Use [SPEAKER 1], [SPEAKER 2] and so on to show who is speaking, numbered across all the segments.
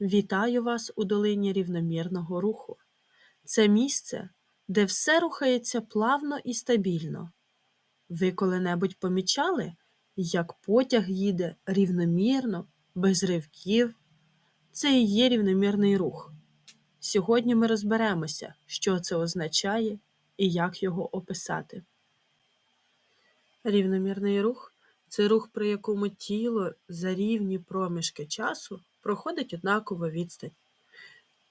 [SPEAKER 1] Вітаю вас у долині рівномірного руху. Це місце, де все рухається плавно і стабільно. Ви коли-небудь помічали, як потяг їде рівномірно, без ривків? Це і є рівномірний рух. Сьогодні ми розберемося, що це означає і як його описати. Рівномірний рух це рух, при якому тіло за рівні проміжки часу проходить однакову відстань.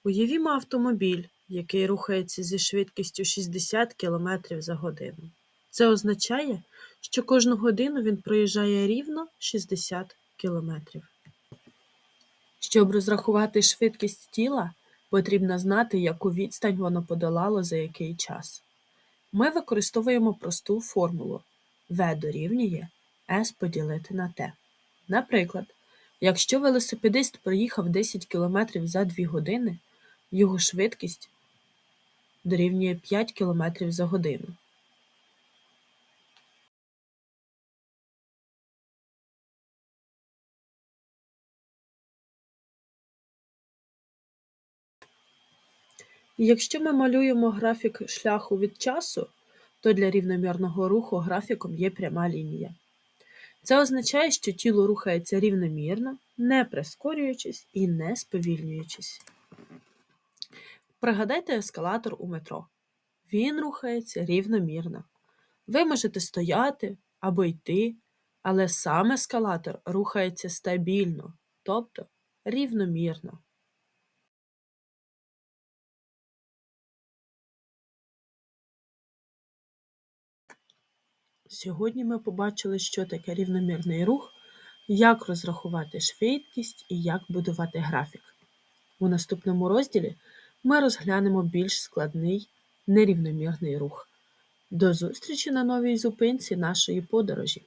[SPEAKER 1] Уявімо автомобіль, який рухається зі швидкістю 60 км за годину. Це означає, що кожну годину він проїжджає рівно 60 км. Щоб розрахувати швидкість тіла, потрібно знати, яку відстань воно подолало за який час. Ми використовуємо просту формулу V дорівнює S поділити на T. Наприклад, якщо велосипедист проїхав 10 км за 2 години, його швидкість дорівнює 5 км за годину. Якщо ми малюємо графік шляху від часу, то для рівномірного руху графіком є пряма лінія. Це означає, що тіло рухається рівномірно, не прискорюючись і не сповільнюючись. Пригадайте ескалатор у метро. Він рухається рівномірно. Ви можете стояти або йти, але сам ескалатор рухається стабільно, тобто рівномірно. Сьогодні ми побачили, що таке рівномірний рух, як розрахувати швидкість і як будувати графік. У наступному розділі ми розглянемо більш складний нерівномірний рух. До зустрічі на новій зупинці нашої подорожі!